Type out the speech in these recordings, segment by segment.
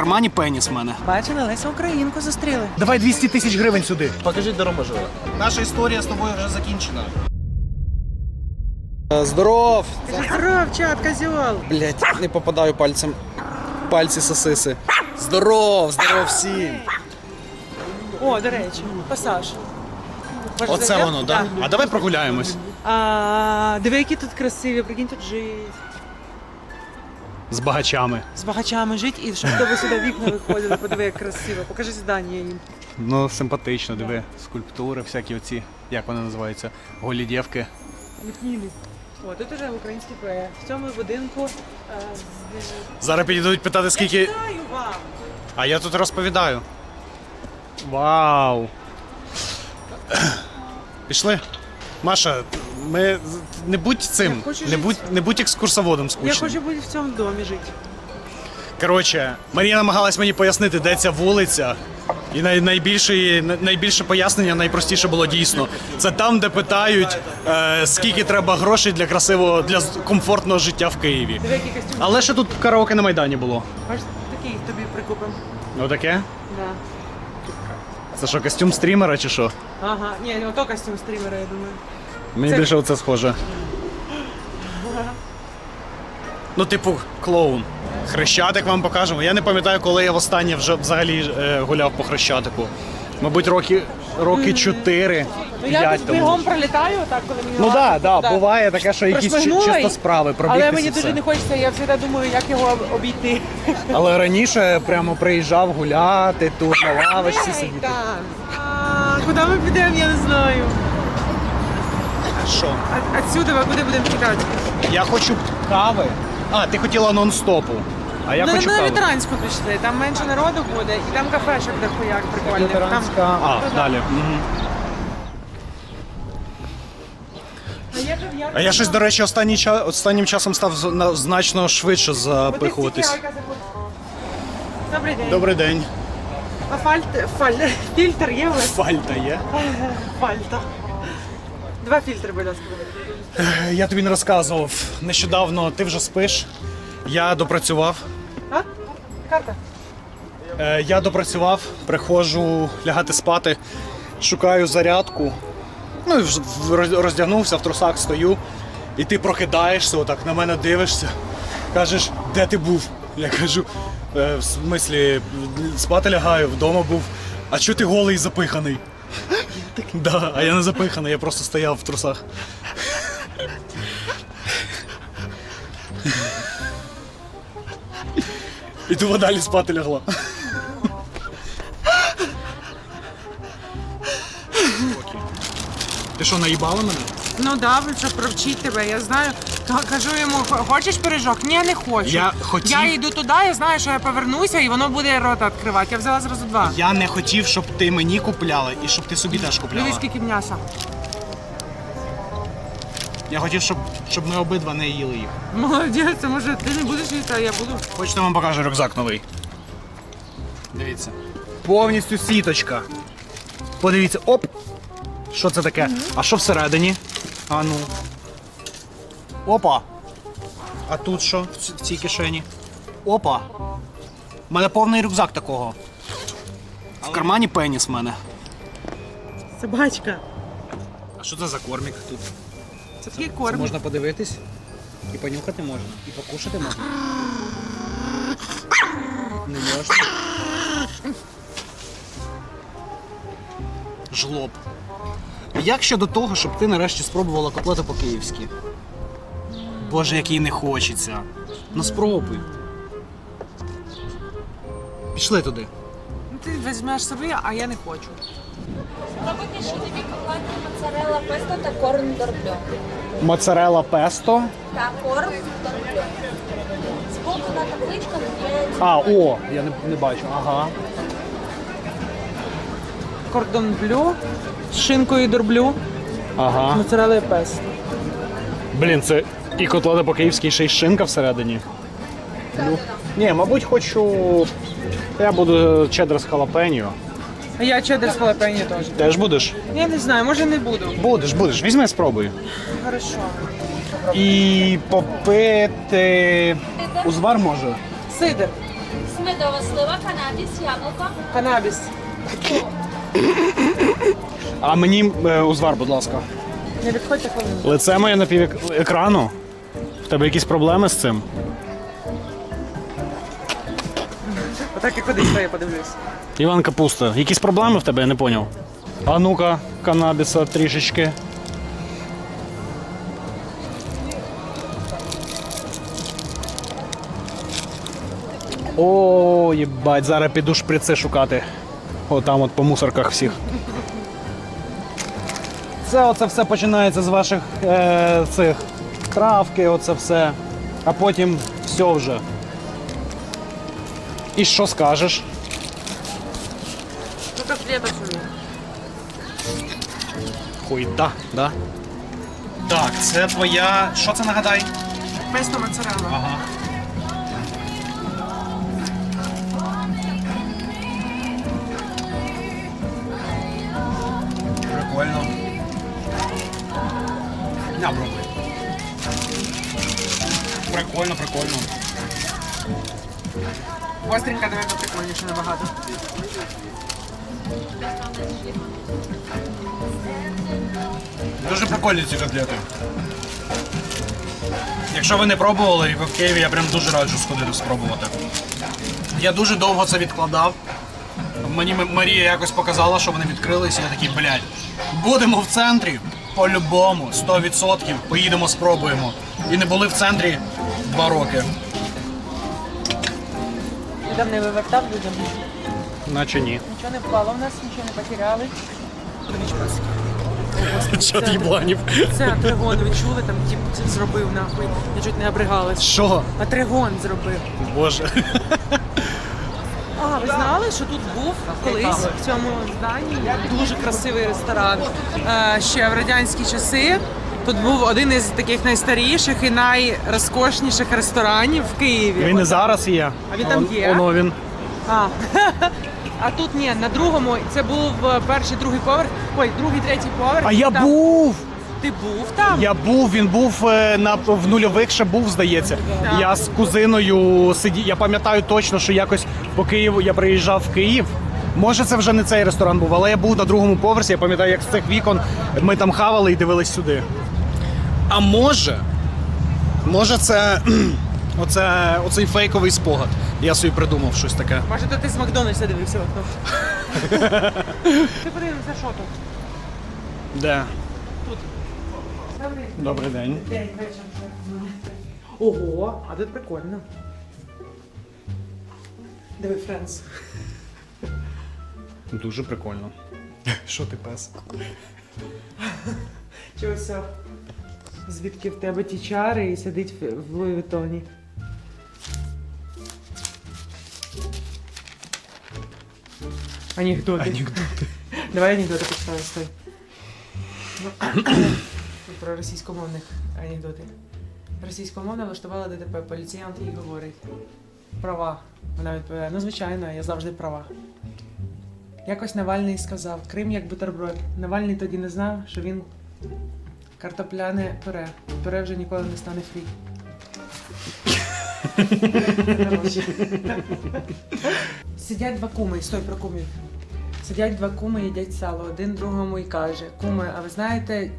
кармані пеніс в мене. Бачили, Леся Українку зустріли. Давай 200 тисяч гривень сюди. Покажіть, де Рома живе. Наша історія з тобою вже закінчена. Здоров! Здоров, чат, козьол. Блять, не попадаю пальцем. Пальці сосиси. Здоров, здоров всім. О, до речі, пасаж. Оце зайдем? воно, так? А давай прогуляємось. А, диви, які тут красиві, прикинь, тут жить. З багачами. З багачами жить і щоб тебе сюди вікна виходили, подиви, як красиво. Покажи здання їм. Ну, симпатично, диви. Скульптури, всякі оці, як вони називаються, голі дівки. Вікніли. О, тут уже український проєкт. В цьому будинку. е, з- Зараз підійдуть питати, Я скільки. читаю вам. А я тут розповідаю. Вау. Пішли. Маша, ми не будь цим, Я хочу не жити. будь, не будь екскурсоводом Я скучним. хочу бути в цьому домі жити. Коротше, Марія намагалась мені пояснити, де ця вулиця. І най, найбільше, найбільше пояснення найпростіше було дійсно. Це там, де питають, е, скільки треба грошей для красивого, для з- комфортного життя в Києві. Диви, який костюм. Але ще тут караоке на Майдані було. Бачиш, такий тобі прикупимо. Ну таке? Да. Це що, костюм стрімера чи що? Ага, ні, не ото костюм стрімера, я думаю. Мені Це- більше оце схоже. Ну, типу, клоун. Хрещатик вам покажемо. Я не пам'ятаю, коли я востаннє вже взагалі е, гуляв по хрещатику. Мабуть, роки, роки 4 Ну я 5 тут тому. бігом пролітаю, так коли мені Ну так, да, да, буває таке, що якісь чи- Прошмигнула чисто і- справи пробігтися. Але мені і дуже все. не хочеться, я завжди думаю, як його об- обійти. Але раніше прямо приїжджав гуляти, тут на лавочці сидіти. А, Куди ми підемо, я не знаю. Що? А- Отсюди, а куди будемо тікати? Я хочу кави. А, ти хотіла нон-стопу. А я ну, хочу на кави. ветеранську пішли, там менше народу буде, і там кафе, ще буде хуяк прикольний. Ветеранська. Там... А, Ну, далі. Мгм. А я. А щось, до речі, останній ча... останнім часом став з- на- значно швидше запихуватись. Добрий день. Добрий день. А фальт, фаль, фільтр є у вас? Фальта є. Фальта. Два фільтри, будь ласка. Я тобі не розказував. Нещодавно ти вже спиш. Я допрацював. А? Карта. Е, Я допрацював, приходжу лягати спати, шукаю зарядку. Ну і роздягнувся, в трусах стою. І ти прокидаєшся, отак на мене дивишся. Кажеш, де ти був? Я кажу, «Е, в смислі, спати лягаю, вдома був. А чого ти голий і запиханий? Да, а я не запиханий, я просто стояв в трусах. І ти далі спати лягла. Ти що, наїбала мене? Ну да, ви що провчить тебе, я знаю. Ка- Кажу йому, хочеш пиріжок? Ні, не хочу. Я хотів- Я йду туди, я знаю, що я повернуся і воно буде рота відкривати. Я взяла зразу два. Я не хотів, щоб ти мені купляла і щоб ти собі теж купляла. Дивись, скільки м'яса. Я хотів, щоб, щоб ми обидва не їли їх. Молодець, може ти не будеш їсти, а я буду. Хочете, вам покажу рюкзак новий. Дивіться. Повністю сіточка. Подивіться, оп! Що це таке? А що всередині? А ну. Опа! А тут що в ц- в цій кишені? Опа! У мене повний рюкзак такого. В кармані пеніс в мене. Собачка. А що це за кормік тут? Це такий корм. Можна подивитись. І понюхати можна, і покушати можна. Не можна. Жлоб. Як щодо того, щоб ти нарешті спробувала котлету по-київськи? Боже, як їй не хочеться. Ну спробуй. Пішли туди. Ну, Ти візьмеш собі, а я не хочу. Робити ще котлетки моцарелла песто та корн дорбльо. Моцарелла песто. Та корн дорбльо. Збоку на табличках є А, о, я не, не бачу. Ага. Кордон блю з шинкою дорблю, Ага. моцарелла і пес. Блін, це і котлета по-київськи, ще й шинка всередині. Ну, ні, мабуть, хочу. Я буду чеддер з халапеньо. А я чеддер з халапеньо теж. Теж будеш? Я не знаю, може не буду. Будеш, будеш. Візьми, спробуй. Хорошо. І попити. Узвар може. Сидр. медова слива, канабіс, яблуко. Канабіс. А мені е, узвар, будь ласка. Не відходьте хвилину. Лице моє на пів екрану. В тебе якісь проблеми з цим? Отак і кудись я подивлюсь. Іван Капуста, якісь проблеми в тебе, я не поняв. А ну-ка, канабіса трішечки. О, їбать, зараз піду шприци шукати. Отам от по мусорках всіх. Це оце все починається з ваших е, цих травки, оце все. А потім все вже. І що скажеш? Ну котлета собі. Хуйта, да? Так, це твоя. Що це нагадай? Песто моцарелла. Ага. Прикольно. На, пробуй. Прикольно, прикольно. Остренька, давай прикольніше набагато. Дуже прикольні ці котлети. Якщо ви не пробували і ви в Києві, я прям дуже раджу сходити спробувати. Я дуже довго це відкладав. Мені Марія якось показала, що вони відкрилися, я такий, блядь, будемо в центрі по-любому, 100%, поїдемо, спробуємо. І не були в центрі два роки. Там не вивертав людям? Наче ні. Нічого не впало в нас, нічого не потеряли. Чат їбланів. Це Атригон, ви чули, там це зробив нахуй. Я чуть не обригалась. Що? Атригон зробив. Боже. А, ви знали, що тут був колись в цьому зданні дуже красивий ресторан. Е, ще в радянські часи. Тут був один із таких найстаріших і найрозкошніших ресторанів в Києві. Він і зараз є. А він там є? Воно він. А. а тут ні, на другому це був е, перший, другий поверх. Ой, другий, третій поверх. А я Там- був! Ти був там? Я був, він був е, на в нульових ще був, здається. Так. Я з кузиною сидів. Я пам'ятаю точно, що якось по Києву я приїжджав в Київ. Може, це вже не цей ресторан був, але я був на другому поверсі. Я пам'ятаю, як з цих вікон ми там хавали і дивились сюди. А може, може, це оце, оцей фейковий спогад. Я собі придумав щось таке. Може, то ти з Макдональдса дивився в окно. ти подивився, що тут? Де? Тут. Добрий день. день, вечір. Ого, а тут прикольно. Диви, Френс. Дуже прикольно. Що ти пес? Чогось. Звідки в тебе ті чари і сидить в в Луї Вітоні. Анекдоти. Анекдоти. Давай анекдоти почитаю, стой. Про російськомовних анекдоти. Російськомовна влаштувала ДТП, поліціянт їй говорить. Права. Вона відповідає, ну звичайно, я завжди права. Якось Навальний сказав, Крим як бутерброд. Навальний тоді не знав, що він картопляне пюре. Пюре вже ніколи не стане фрі. Сидять два куми, стой про кумів. Сидять два куми, їдять сало. Один другому і каже: Куми, а ви знаєте,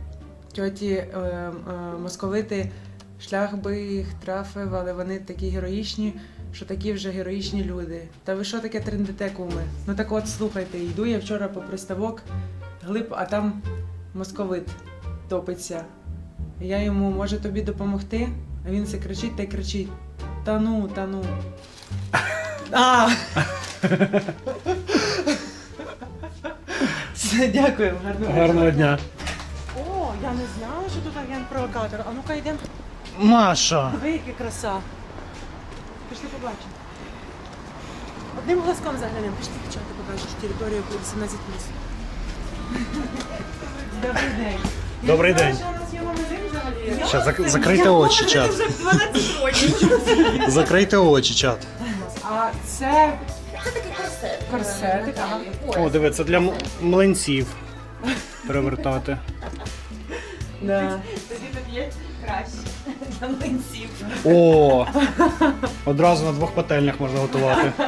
тьоті е, е, московити, шлях би їх трафив, але вони такі героїчні, що такі вже героїчні люди. Та ви що таке трендите, куми? Ну так от слухайте, йду я вчора по приставок, глиб, а там московит топиться. Я йому, може тобі допомогти? А він все кричить та й кричить: Та ну, та ну. А! Все, дякую, гарного. Гарного дня. О, я не знала, що тут агент-провокатор. А ну-ка йдемо. Маша. Диви, яка краса. Пішли побачимо. Одним глазком заглянемо. Пішли дівчата покажеш територію 18 Добрий день. Добрий день. Щас, зак- закрийте очі, чат. Вже 12 років. Закрийте очі, чат. А це Це такий корсет. корсетик. Ага. О, диви, це для млинців. Перевертати. Да. Тоді тут є краще. для млинців. О! Одразу на двох пательнях можна готувати.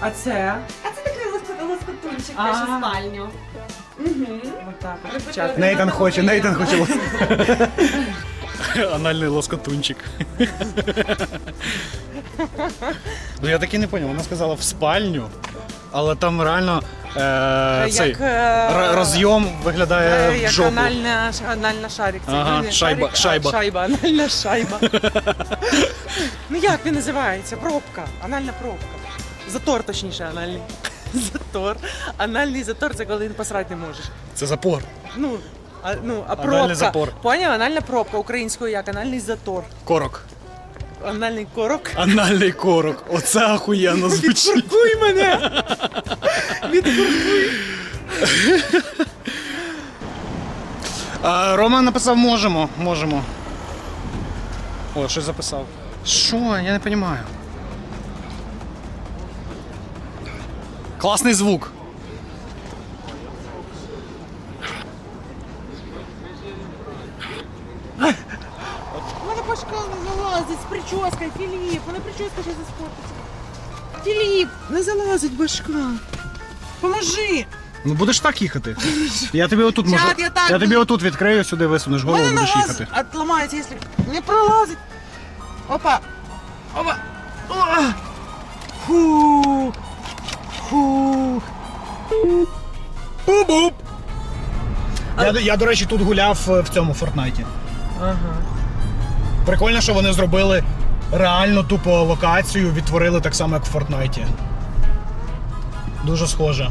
А це? А це такий лоскотунчик А. теж у спальню. Отак. от, дівчата. Нейтан хоче, Нейтан хоче. Анальний лоскотунчик. Ну я таки не зрозумів. Вона сказала в спальню, але там реально е, цей Як, е, р- розйом Е, виглядає в Як жопу. анальна, ш- анальна шарик. Це Ага, не шайба, шарик, а шайба. шайба, анальна шайба. ну як він називається? Пробка. Анальна пробка. Затор, точніше, анальний. Затор. Анальний затор це коли не посрати не можеш. Це запор. Ну, а, ну, а Анальний запор. Поняв? Анальна пробка українською як? Анальний затор. Корок. Анальний корок. Анальний корок. Оце ахуєнно звучить. Відкуркуй мене! Відкуркуй. А, Рома написав можемо, можемо. О, щось записав. Що? Я не розумію. Класний звук. У мене башка не прическою, Філіп. Мене прическа ще заспортиться. Філіп, не залазить башка. Поможи! Ну будеш так їхати. Я тобі отут можу. Чат, я так Я тобі буду. отут відкрию, сюди висунеш голову, мене будеш нога їхати. отламається, якщо не пролазить. Опа. Опа. О! Фу. Фу. Бу-буп! Я, до- я, до речі, тут гуляв е, в цьому Фортнайті. Ага. Прикольно, що вони зробили реально тупо локацію, відтворили так само, як в Фортнайті. Дуже схоже.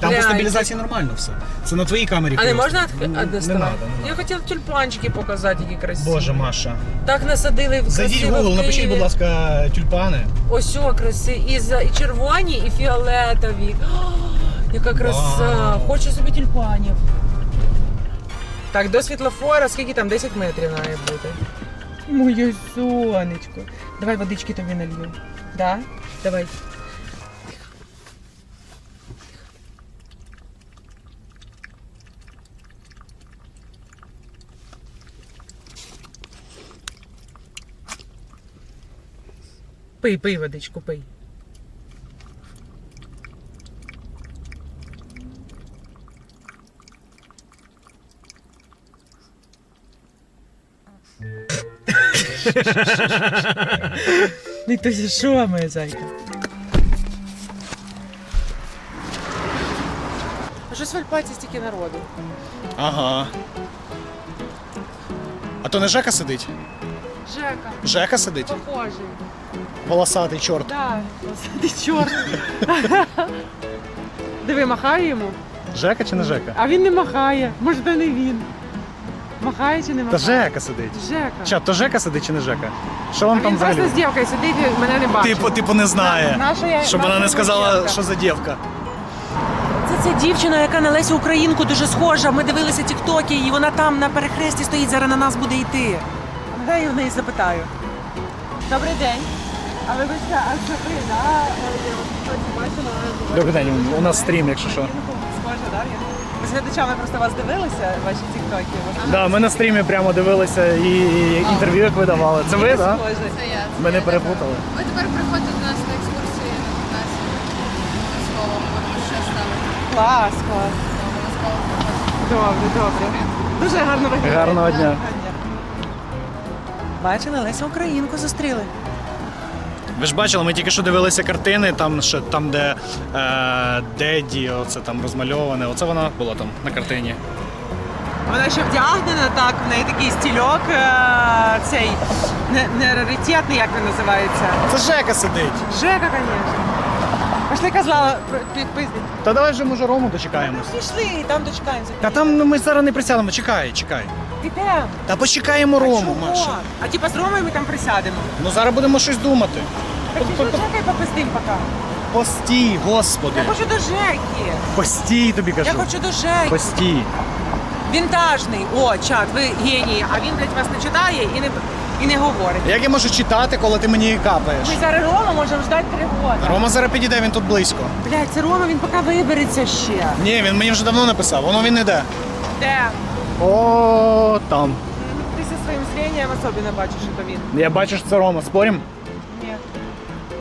Там по стабілізації нормально все. Це на твоїй камері. А не можна Не, надо, не Я надо. хотіла тюльпанчики показати, які красиві. Боже, Маша. Так насадили в Зайдіть в красиво Google, в напишіть, Києві. будь ласка, тюльпани. Ось о, краси. І, за- і червоні, і фіолетові. О, яка краса. Вау. Хочу собі тюльпанів. Так, до світлофора, скільки там? 10 метрів має бути. Моє сонечко. Давай водички тобі налью. Да? Давай. Пий, пий водичку, пий. Ну то що, моя зайка? А щось в стільки народу. Ага. А то не Жека сидить? Жека, Жека сидить? похожий. Волосатий чорт. Да, ти чорт. Диви, махає йому. Жека чи не Жека? А він не махає. Може, то не він. Махає чи не Та махає? Жека сидить. Жека. Чат, то Жека сидить чи не Жека? Що вам А там він просто з дівкою сидить і мене не бачить. Типу, типу не знає. На- наша я- Щоб вона не сказала, дівчинка. що за дівка. Це ця дівчина, яка на Лесю Українку дуже схожа. Ми дивилися тіктоки, і вона там на перехресті стоїть, зараз на нас буде йти. Дай я в неї запитаю. Добрий день. А вибачте, а це ви, да? бачила? Добрий день, у нас стрім, якщо що. Схожа, да? З глядачами просто вас дивилися, ваші тіктоки. Да, ми на стрімі прямо дивилися і інтерв'ю як видавали. Це ви, так? Да? Схожі. Це я. Ми не перепутали. Ви тепер приходьте до нас на екскурсії на 15 обов'язково. Будемо ще ставити. Клас, клас. Обов'язково. Добре, добре. Дуже гарно виглядає. Гарного дня. Бачили, Леся Українку зустріли. Ви ж бачили, ми тільки що дивилися картини, там ще там, де е, Деді, оце там розмальоване. Оце вона була там на картині. Вона ще вдягнена, так, в неї такий стільок, е, цей не, не раритетний, як він називається. Це Жека сидить. Жека, звісно. Пішли козла підпиздить. Та давай вже може Рому дочекаємось. Пішли, там дочекаємося. Та там ну, ми зараз не присядемо, чекай, чекай. Підемо. Та почекаємо Рому, Чого? Маша. А типа з Ромою ми там присядемо. Ну зараз будемо щось думати. Так пішли Жека і попиздим. Постій, господи. Я хочу до Жеки. Постій, тобі кажу. Я хочу до Жеки. Постій. Вінтажний. О, чат, ви генії. А він, блядь, вас не читає і не, і не говорить. Як я можу читати, коли ти мені капаєш? Ми зараз Рома можемо ждати три роки. Рома зараз підійде, він тут близько. Блядь, це Рома, він поки вибереться ще. Ні, він мені вже давно написав, воно він іде. Де? О, там. Ти зі своїм зрінням особливо бачиш, що то він. Я бачу, що це Рома. Спорим?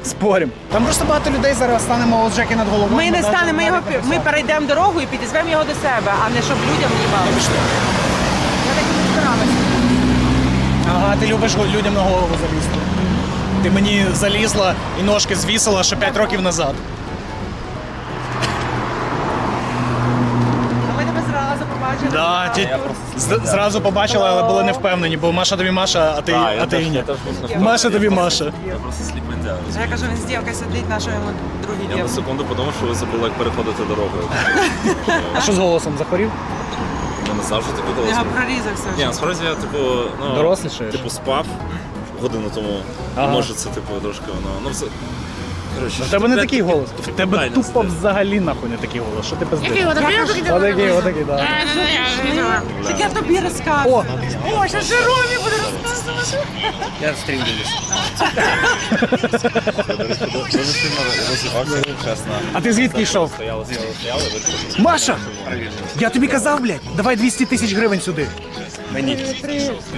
Спорим. Там просто багато людей зараз станемо Джеки над головою. Ми не станемо, його, ми перейдемо дорогу і підізвемо його до себе, а не щоб людям їбали. Я так і не старалася. Ага, ти любиш людям на голову залізти. Ти мені залізла і ножки звісила ще 5 років назад. А ми тебе зразу побачили. Да, ті, з- зразу побачили, але були не впевнені, бо Маша тобі Маша, а ти, А, а ти теж, ні. я теж був на Маша тобі Маша. Я просто сліп. Я кажу, він з дівкою сидить, на що йому другий Я на дівки. секунду подумав, що ви забули, як переходити дорогу. А що з голосом захворів? Я не знав, що таке Я голос. прорізався Ні, вже. насправді я типу, ну, Дорослішаєш? типу спав годину тому. Ага. І може це типу трошки воно. Ну все. Коротше, У тебе не такий голос. У тебе тупо взагалі нахуй не такий голос. Що ти пиздиш? Який отакий? Отакий, отакий, так. Так я тобі розказую. О, О, що ж Ромі буде розказувати. Я стрім дивлюсь. А ти звідки йшов? Маша! Я тобі казав, блядь, давай 200 тисяч гривень сюди. Мені.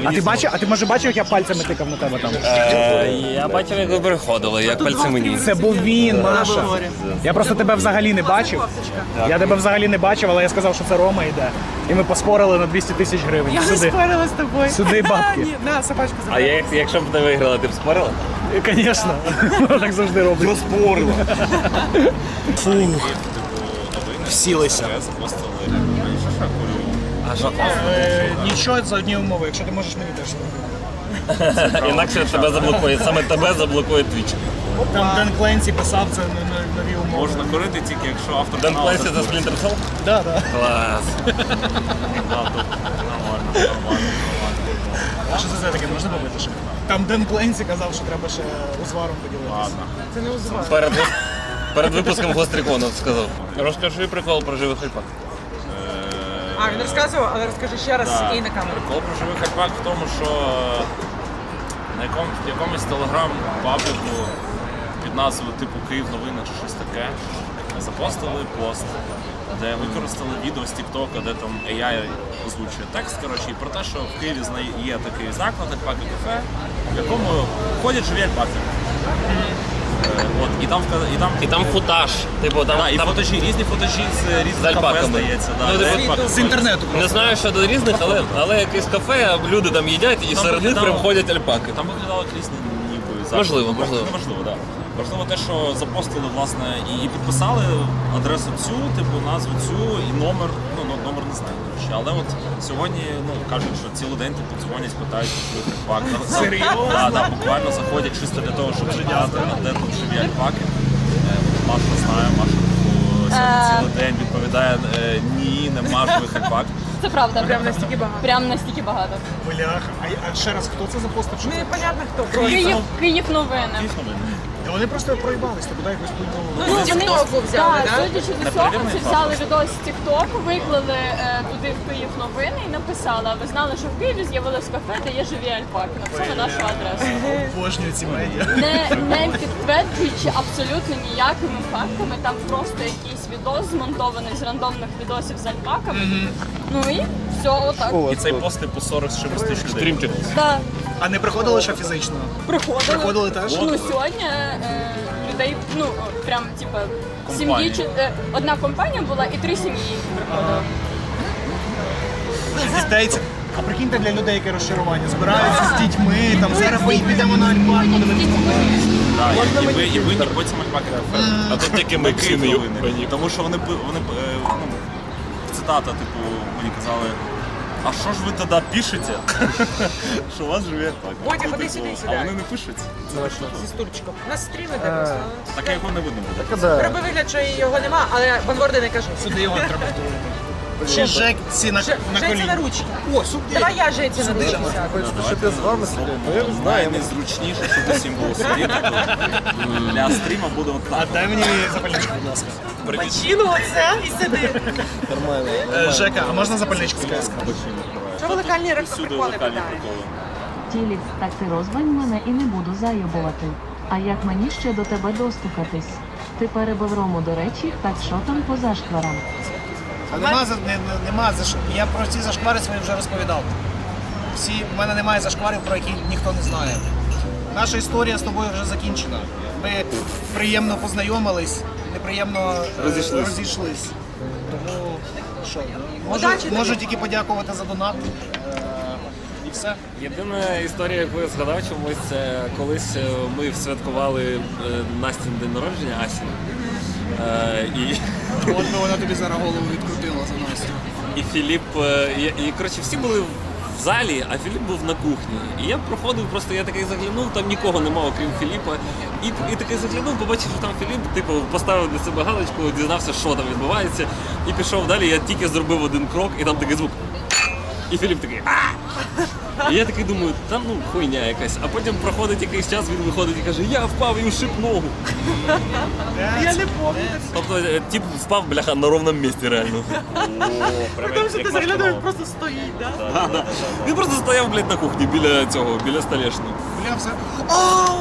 А ти бачив, а ти може бачив, як я пальцями тикав на тебе там? Е, Я бачив, як ви переходили, як пальці мені. Це був він, Маша. Я просто тебе взагалі не бачив. Я тебе взагалі не бачив, але я сказав, що це Рома йде. І ми поспорили на 200 тисяч гривень. Я не Сюди. спорила з тобою. Сюди бабки. Ні, На, собачку А забрала. я, якщо б ти виграла, ти б спорила? Звісно. Вона так завжди робить. Розпорила. Фух. Всілися. Е, Нічого за одні умови, якщо ти можеш мені теж. Інакше тебе заблокує, саме тебе заблокує твіч. Там Ден Кленсі писав це на нові умови. Можна курити тільки якщо автор Ден каналу Клесі за Splinter Cell? Да, да. Клас. А що це за таке? Можна побити ще? Там Ден Кленсі казав, що треба ще узваром поділитися. Це не узвар. Перед, перед випуском Гострикону сказав. Розкажи прикол про живих альпак. А, він розказував, але розкажи ще раз і на камеру. Прикол про живий хайпак в тому, що на якому, в якомусь телеграм-пабліку під назвою типу Київ новини чи щось таке запостили пост, де використали відео з Тіктока, де там AI озвучує текст. Коротше, і про те, що в Києві зна- є такий заклад, альпаки кафе, в якому ходять живі альпаки. Е, там і там І там футаж. Типу, там, Да, і там фотожі, різні фотожі з різних кафе, здається. Да, Ну, типу, З інтернету. не знаю щодо різних, але, але якесь кафе, люди там їдять і Там серед них виглядало- прям ходять альпаки. Там виглядало якісь ніби Можливо, можливо. Неважливо, так. Важливо те, що запостили власне і, і підписали адресу цю, типу назву цю і номер. Ну номер не знаю. Але от сьогодні ну кажуть, що цілий день типу дзвонять, питають, що. Серйозно? Так, да, буквально заходять чисто для того, щоб запитати, а де тут живі альпаки. Е, Маша знає, Маша типу, сьогодні цілий день відповідає е, ні, нема живих альпак. Це правда. Прям настільки багато. Прям настільки багато. Бляха. А, ще раз, хто це запостив? Непонятно хто. Київ, Київ новини. Дійсно, ми- Та Вони просто проїбались, то куди якось. Ну, з Тіктоку взяли, Так, да? судячи з цього, це взяли відос з Тіктоку, виклали е, туди в Київ новини і написали, а ви знали, що в Києві з'явилось кафе, де є живі альпаки. Написали нашу адресу. Обожнюю ці медіа. Не, не підтверджуючи абсолютно ніякими фактами, там просто якийсь відос змонтований з рандомних відосів з альпаками. Ну і все, отак. І цей пост типу 40 з чимось тисяч людей. Да. А не приходили ще фізично? Приходили. Приходили теж? Ну сьогодні е, людей, ну прям типа сім'ї чи е, одна компанія була і три сім'ї приходили. Це. А прикиньте для людей, яке розчарування. Збираються з дітьми, там зараз ми підемо на альпак, подивитися. Да, і, і, ви, і винні потім альпаки кафе. А тут тільки ми новини. Тому що вони, пи- вони е, ну, цитата, типу, мені казали, а що ж ви тоді пишете? що у вас живе так? Бодя, Ну, ходи сюди, сюди, А вони не пишуть. Зі стульчиком. У нас стріми де просто. Так його не видно буде. Роби вигляд, що його нема, але банворди не кажу. Сюди його треба. Ще Жекці на, на Жеці коліні. на ручки. О, сюди. Давай я Жеці на ручки сяду. Щоб я з вами сидів. Найнезручніше, щоб усім було сидіти. Для стріма буде от А дай мені запальничку, будь ласка. Бачину оце і сиди. Е, Жека, а можна запальничку, будь ласка? Що локальні приколи локальні питаєте? так ти розвань мене і не буду зайобувати. А як мені ще до тебе достукатись? Ти перебив рому, до речі, так що там по зашкварам? А нема, за- не, не- нема за що. Я про ці зашквари свої вже розповідав. Всі, в мене немає зашкварів, про які ніхто не знає. Наша історія з тобою вже закінчена. Ми приємно познайомились, неприємно е, Розійшлись. розійшлись. Тому що, можу, Удачі тобі. можу тільки подякувати за донат. І все. Єдина історія, яку я згадав чомусь, це колись е, ми святкували е, Настін день народження Асі. Е, і, От би вона тобі зараз голову відкрутила за Настю. і Філіп. е, І, і коротше, всі були в залі, а Філіп був на кухні. І я проходив, просто я такий заглянув, там нікого нема, окрім Філіпа. І, і такий заглянув, побачив, що там Філіп, типу, поставив для себе галочку, дізнався, що там відбувається, і пішов далі. Я тільки зробив один крок, і там такий звук. І Філіп такий. А! І я такий думаю, та ну хуйня якась. А потім проходить якийсь час, він виходить і каже, я впав і ушиб ногу. Я не пам'ятаю. Тобто е, тип впав, бляха, на ровному місці реально. Тому що ти заглядав просто стоїть, да? Да, да. Він просто стояв, блядь, на кухні біля цього, біля столешні. Бля, все. Ау!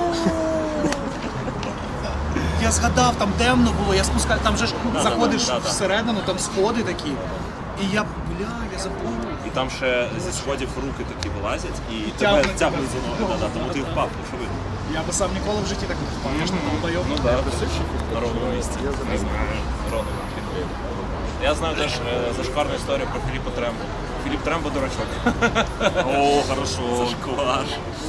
Я згадав, там темно було, я спускаю, там же ж заходиш всередину, там сходи такі. І я, бля, я забув. І там ще зі сходів руки такі вилазять і тебе Тягнуть. за ноги. Да, да, тому ти впав, що ви? Я би сам ніколи в житті так не впав. Я ж не долбойоб. Ну так, на ровному місці. Не знаю. Я знаю теж е, зашкварну історію про Філіпа Трембо. Філіп Трембо дурачок. О, хорошо. Зашквар.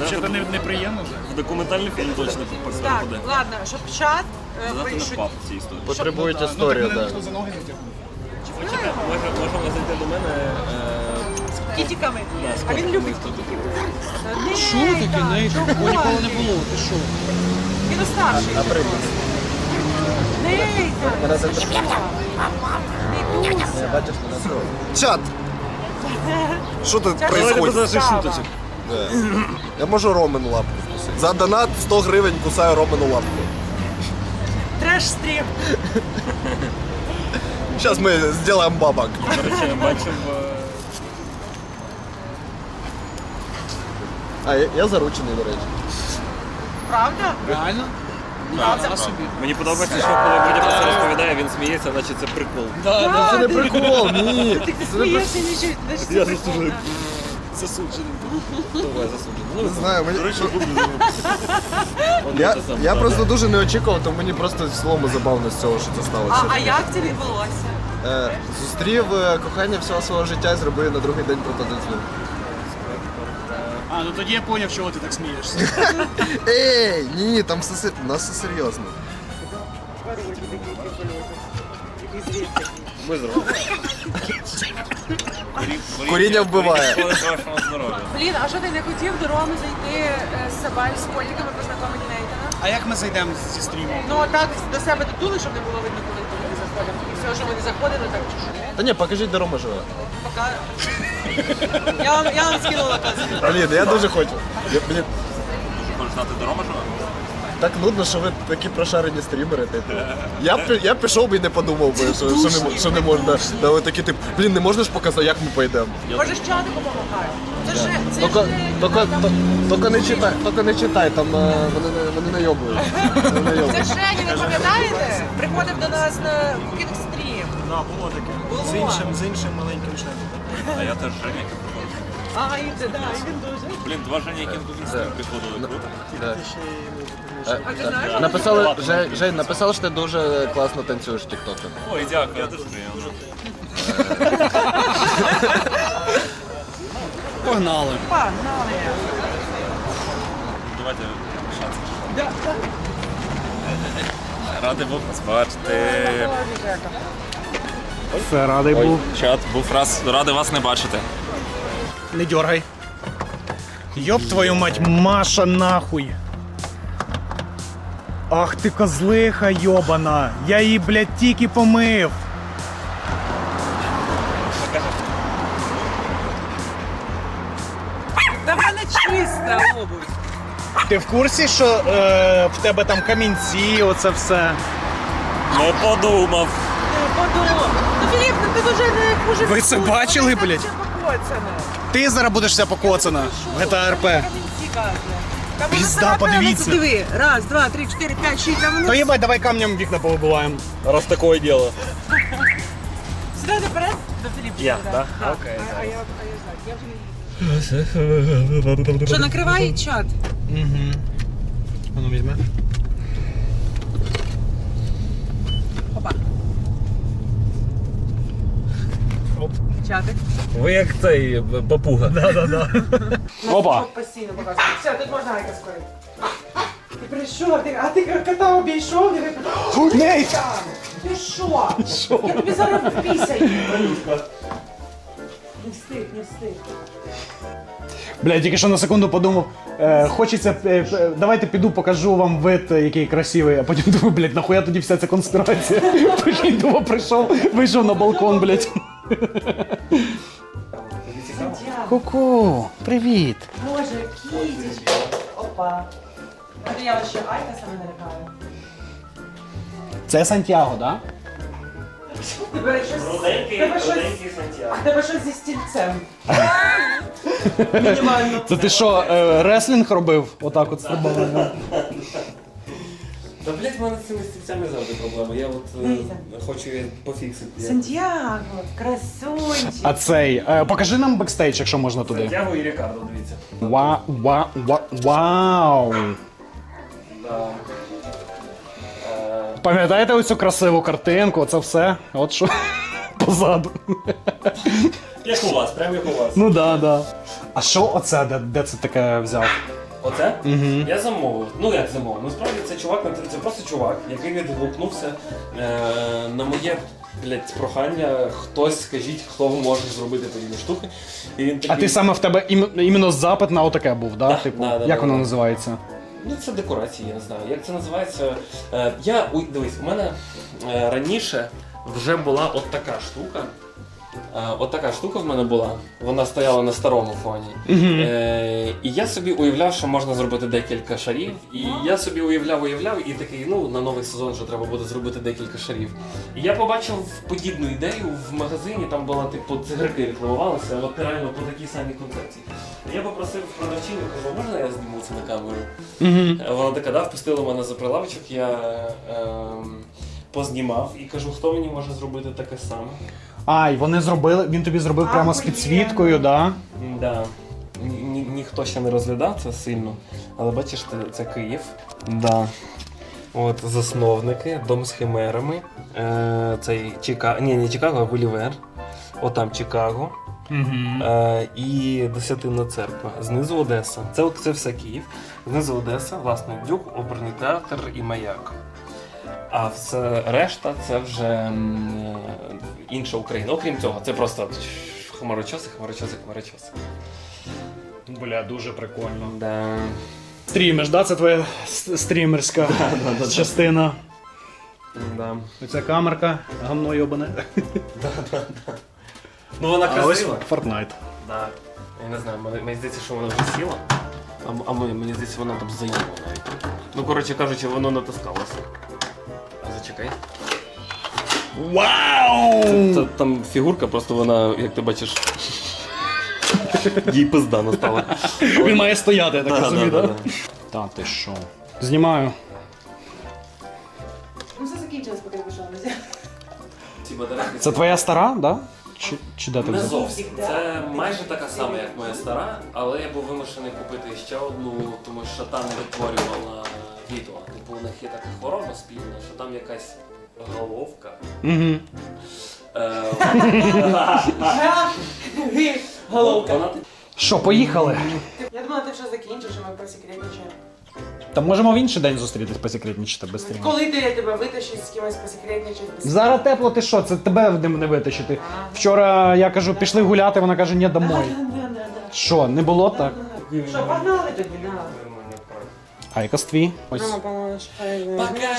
Це не, неприємно вже? В документальний фільм точно Так, попаде. ладно, щоб чат е, Завтра не впав в цій історії. Потребують Ну, так історію, мене так. ніхто за ноги не тягнув. Почекай, може, може вона до мене. Кітіками. А він любить тут. Що таке? Нейт? Такого ніколи не було. Ти що? Він старший. Наприклад. Нейта? Не бачиш. Чат! Що тут Давайте без происходит? наших шуточок. Да. Я можу Ромену лапку вкусити. За донат 100 гривень кусаю Ромену лапку. Треш стрім. Зараз ми зробимо бабок. До речі, бачив. е, А, я, я заручений, до речі. Правда? Реально? Правда. собі. Мені подобається, що коли Бодя про це розповідає, він сміється, наче це прикол. Це не прикол, ні. Ти Це не прикол. смієшся нічого. Я засуджую. Засуджений. Давай засуджений. Не знаю, мені... Ну, Я, я просто дуже не очікував, тому мені просто в цілому забавно з цього, що це сталося. а як це відбулося? Е, зустрів е, кохання всього свого життя і зробив на другий день протодицю. А, ну тоді я зрозумів, чого ти так смієшся. Ей, ні, ні, там все, сер- у нас все серйозно. Ми зробимо. Куріння вбиває. Коли вашого здоров'я. Блін, а що ти не хотів до Роми зайти е, з собою з котиками познайомити Нейтана? А як ми зайдемо зі стріму? Ну так до себе дотули, щоб не було видно, коли ми заходимо. І все, що вони заходили, так чи що? Та ні, покажіть, де Рома живе. Пока. Я вам, я вам скинула казку. Блін, я дуже хочу. Я, блін, Хочеш знати до Рома живе? так нудно, що ви такі прошарені стрімери, типу. Я б, я б пішов би і не подумав би, що, що, не, мо- що не можна. Да, ви такі, типу, блін, не можна ж показати, як ми поїдемо. Може, з чатику допомагає? Це ж це Тільки, ж тільки, тільки не читай, тільки не читай, там е, вони, не- вони найобують. Вони Це ж Жені, ви пам'ятаєте? Приходив до нас на Кукінг Так, було таке. Було. З іншим, з іншим маленьким членом. А я теж Женя, який. А, і це, да, і він дуже. Блін, два Женя, які в інстаграм приходили. Круто. Да. А ти знаєш? Написали, Жень, Жень, написали, що ти дуже класно танцюєш в тіктокі. Ой, дякую, я дуже приємно. Погнали. Погнали. Давайте шанс. Да, да. Радий був вас бачити. Все, радий Ой, чат, був раз радий вас не бачити. Не дергай. Йоп твою мать, Маша нахуй. Ах ти козлиха йобана. Я її, блядь, тільки помив. Та в мене чиста обувь. Ти в курсі, що е, в тебе там камінці, оце все. Не подумав. Подумав. Ти вже не хуже. Ви це бачили, блядь? Ти зараз будеш вся покоцана в GTA RP. Пізда, подивіться. Диви, раз, два, три, чотири, п'ять, шість, там воно То їбать, давай камнем вікна повибиваємо. Раз такое діло. Сюди наперед до Філіпчика. Я, да? да? Окей, А, а я, а я вже не Що, накривай чат? Угу. Воно візьме. Чатик. Ви як цей папуга. Да, да, да. Опа. Постійно показувати. Все, тут можна айка скорити. Ти прийшов, ти, а ти кота обійшов, диви. Нейт! Там. Ти що? Я тобі зараз впісяю. Не встиг, не встиг. Бля, я тільки що на секунду подумав, е, хочеться, е, е, давайте піду покажу вам вид, е, який красивий, а потім думаю, блядь, нахуя тоді вся ця конспірація? Прикинь, думав, прийшов, вийшов на балкон, блядь. Ку-ку, привіт. Боже, кітечка. Опа. А то я ще айка саме налякаю. Це Сантьяго, да? Тебе щось... Тебе щось... А тебе щось зі стільцем. Мінімально. Це ти що, е, реслінг робив? Отак от стрибав. Та блять, в мене з цими стільцями завжди проблема. Я от е, Дивіться. хочу її пофіксити. Сантьяго, красунчик. А цей, е, покажи нам бекстейдж, якщо можна туди. Сантьяго і Рікардо, дивіться. Ва, ва, ва, вау. Да. Е, Пам'ятаєте оцю красиву картинку? Це все? От що позаду. Як у вас, прямо як у вас. Ну да, да. А що оце? Де, де це таке взяв? Оце? Угу. Я замовив. Ну як замовив? Насправді це чувак, на це просто чувак, який відгукнувся е, на моє блядь, прохання. Хтось скажіть, хто може зробити подібні штуки. І він такий, А ти саме в тебе ім, іменно запит на отаке був, да? Да, типу, да, да, як да, воно да. називається? Ну, це декорації, я не знаю. Як це називається? Е, я, ой, дивись, у мене е, раніше вже була от така штука. Е, от така штука в мене була. Вона стояла на старому фоні. Е, і я собі уявляв, що можна зробити декілька шарів. І я собі уявляв, уявляв, і такий, ну, на новий сезон вже треба буде зробити декілька шарів. І я побачив подібну ідею в магазині, там була типу цигарки рекламувалися, от реально по такій самій концепції. Я попросив продавчиню, кажу, можна я зніму це на камеру? Угу. Вона така, да, впустила мене за прилавочок, я ем, познімав і кажу, хто мені може зробити таке саме. А, і вони зробили, він тобі зробив прямо з Ахуєнно. підсвіткою, да? Да. Ні, ні- ніхто ще не розглядав це сильно, але бачиш, це, це Київ. Да. От засновники, дом з химерами. Е, цей Чикаго. Ні, не Чикаго, а Гулівер. От там Чикаго. Угу. Е, і Десятинна церква. Знизу Одеса. Це, це все Київ. Знизу Одеса, власне, Дюк, оперний театр і маяк. А все решта це вже е, інша Україна. Окрім цього, це просто хмарочоси, хмарочоси, хмарочоси. Бля, дуже прикольно. Да. Стрімиш, да? Це твоя стрімерська частина. Да. Оця камерка, гамно йобане. Ну вона А ось. Fortnite. Да. Я не знаю, мені, мені здається, що вона вже сіла. А, а мені, мені здається, вона там заїла навіть. Ну, коротше кажучи, воно натискалося. Зачекай. Вау! Це, там фігурка, просто вона, як ти бачиш. Їй пизда настала. Він має стояти, я так Да, розумію, да, да? да, Та ти що? Знімаю. Ну все закінчилось, поки я пішла. Ці батарейки. Це твоя стара, да? Чи, чи де ти Не взяв? зовсім. Це майже така сама, як моя стара, але я був вимушений купити ще одну, тому що та не відтворювала відео. У них є така хвороба спільна, що там якась головка. Угу. Е, Головка. Що, поїхали? Я думала, ти вже закінчиш, і ми посекретничаємо. Та можемо в інший день зустрітись, посекретнічити без стріму. Коли ти я тебе витащить з кимось посекретничати? Зараз тепло, ти що? Це тебе не не витащити. Вчора я кажу, пішли гуляти, вона каже, ні, домой. Що, не було так? Що, погнали тоді, да. Айкос твій. Ось. Мама. Пока!